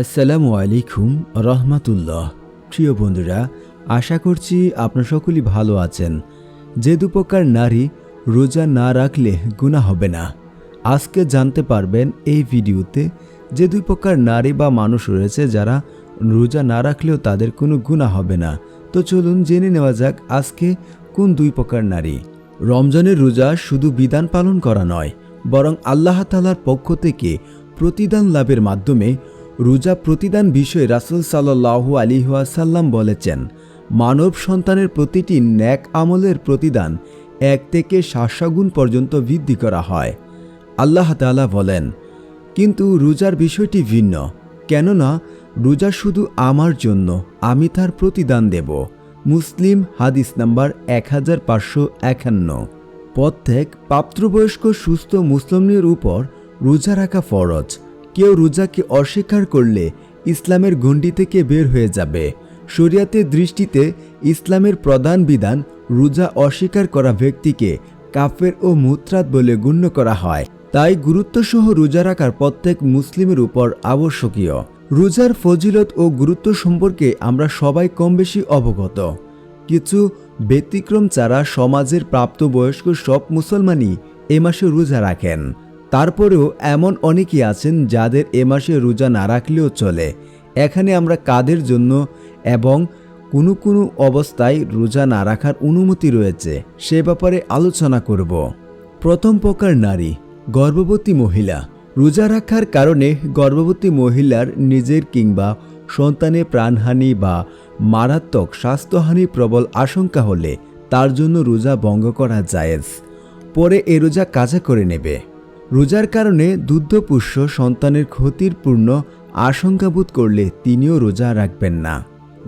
আসসালামু আলাইকুম রহমাতুল্লাহ। প্রিয় বন্ধুরা, আশা করছি আপনার সকলেই ভালো আছেন। যে দুপকার নারী রোজা না রাখলে গুণা হবে না। আজকে জানতে পারবেন এই ভিডিওতে যে দুই প্রকার নারী বা মানুষ রয়েছে যারা রোজা না রাখলেও তাদের কোনো গুণা হবে না। তো চলুন জেনে নেওয়া যাক আজকে কোন দুই প্রকার নারী। রমজানের রোজা শুধু বিধান পালন করা নয়, বরং আল্লাহ তালার পক্ষ থেকে প্রতিদান লাভের মাধ্যমে রোজা প্রতিদান বিষয়ে রাসুল সাল্লাহ আলিহাসাল্লাম বলেছেন, মানব সন্তানের প্রতিটি ন্যাক আমলের প্রতিদান এক থেকে সাতশো গুণ পর্যন্ত বৃদ্ধি করা হয়। আল্লাহ তাআলা বলেন, কিন্তু রোজার বিষয়টি ভিন্ন, কেননা রোজা শুধু আমার জন্য, আমি তার প্রতিদান দেব। মুসলিম হাদিস নাম্বার এক হাজার পাঁচশো একান্ন। প্রত্যেক প্রাপ্তবয়স্ক সুস্থ মুসলিমের উপর রোজা রাখা ফরজ। কেউ রোজাকে অস্বীকার করলে ইসলামের গণ্ডি থেকে বের হয়ে যাবে। শরিয়াতের দৃষ্টিতে ইসলামের প্রধান বিধান রোজা অস্বীকার করা ব্যক্তিকে কাফের ও মুত্রাত বলে গণ্য করা হয়। তাই গুরুত্বসহ রোজা রাখার প্রত্যেক মুসলিমের উপর আবশ্যকীয়। রোজার ফজিলত ও গুরুত্ব সম্পর্কে আমরা সবাই কম বেশি অবগত। কিছু ব্যতিক্রম ছাড়া সমাজের প্রাপ্তবয়স্ক সব মুসলমানই এ মাসে রোজা রাখেন। তারপরেও এমন অনেকেই আছেন যাদের এ মাসে রোজা না রাখলেও চলে। এখানে আমরা কাদের জন্য এবং কোনো কোনো অবস্থায় রোজা না রাখার অনুমতি রয়েছে সে ব্যাপারে আলোচনা করব। প্রথম প্রকার নারী, গর্ভবতী মহিলা। রোজা রাখার কারণে গর্ভবতী মহিলার নিজের কিংবা সন্তানের প্রাণহানি বা মারাত্মক স্বাস্থ্যহানি প্রবল আশঙ্কা হলে তার জন্য রোজা ভঙ্গ করা জায়েজ। পরে এ রোজা কাজা করে নেবে। রোজার কারণে দুগ্ধপুষ্য সন্তানের ক্ষতির পূর্ণ আশঙ্কাবোধ করলে তিনিও রোজা রাখবেন না।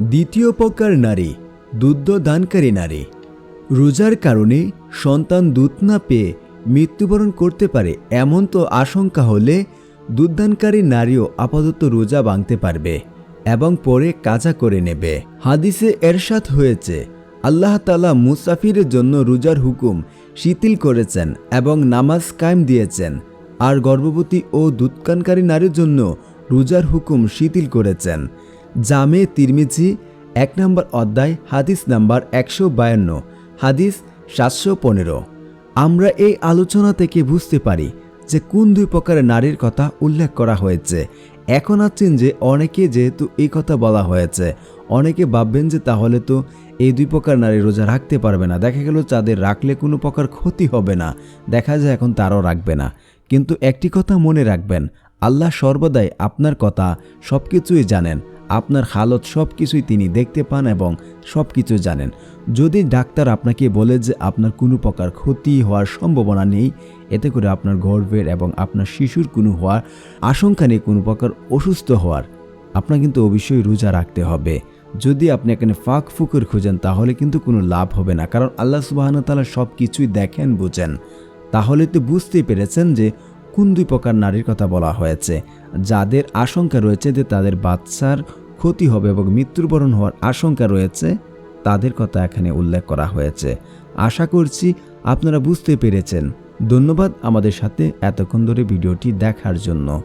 দ্বিতীয় প্রকার নারী দুগ্ধ দানকারী নারী। রোজার কারণে সন্তান দুধ না পেয়ে মৃত্যুবরণ করতে পারে এমন তো আশঙ্কা হলে দুধদানকারী নারীও আপাতত রোজা ভাঙতে পারবে এবং পরে কাজা করে নেবে। হাদিসে এরশাদ হয়েছে আল্লাহ তালা মুসাফিরের জন্য রোজার হুকুম শিথিল করেছেন এবং নামাজ কায়েম দিয়েছেন। আর গর্ভবতী ও দুধকানকারী নারীর জন্য রোজার হুকুম শিথিল করেছেন। জামে তিরমিজি, এক নম্বর অধ্যায়, হাদিস নাম্বার একশো বায়ান্ন, হাদিস সাতশো পনেরো। আমরা এই আলোচনা থেকে বুঝতে পারি যে কোন দুই প্রকারের নারীর কথা উল্লেখ করা হয়েছে। এখন আছেন যে অনেকে যেহেতু এই কথা বলা হয়েছে, অনেকে ভাববেন যে তাহলে তো এই দুই প্রকার নারী রোজা রাখতে পারবে না। দেখা গেল তাদের রাখলে কোনো প্রকার ক্ষতি হবে না। দেখা যায় এখন তারাও রাখবে না। কিন্তু একটি কথা মনে রাখবেন, আল্লাহ সর্বদাই আপনার কথা সব কিছুই জানেন। আপনার হালত সব কিছুই তিনি দেখতে পান এবং সব কিছু জানেন। যদি ডাক্তার আপনাকে বলে যে আপনার কোনো প্রকার ক্ষতি হওয়ার সম্ভাবনা নেই, এতে করে আপনার গর্ভের এবং আপনার শিশুর কোনো হওয়ার আশঙ্কা নেই, কোনো প্রকার অসুস্থ হওয়ার। আপনার কিন্তু অবশ্যই রোজা রাখতে হবে। যদি আপনি এখানে ফাঁক ফুকুর খুঁজেন, তাহলে কিন্তু কোনো লাভ হবে না। কারণ আল্লাহ সুবাহন তালা সব কিছুই দেখেন, বুঝেন। তাহলে তো বুঝতেই পেরেছেন যে কোন দুই প্রকার নারীর কথা বলা হয়েছে। যাদের আশঙ্কা রয়েছে যে তাদের বাচ্চার ক্ষতি হবে এবং মৃত্যুবরণ হওয়ার আশঙ্কা রয়েছে, তাদের কথা এখানে উল্লেখ করা হয়েছে। আশা করছি আপনারা বুঝতে পেরেছেন। ধন্যবাদ আমাদের সাথে এতক্ষণ ধরে ভিডিওটি দেখার জন্য।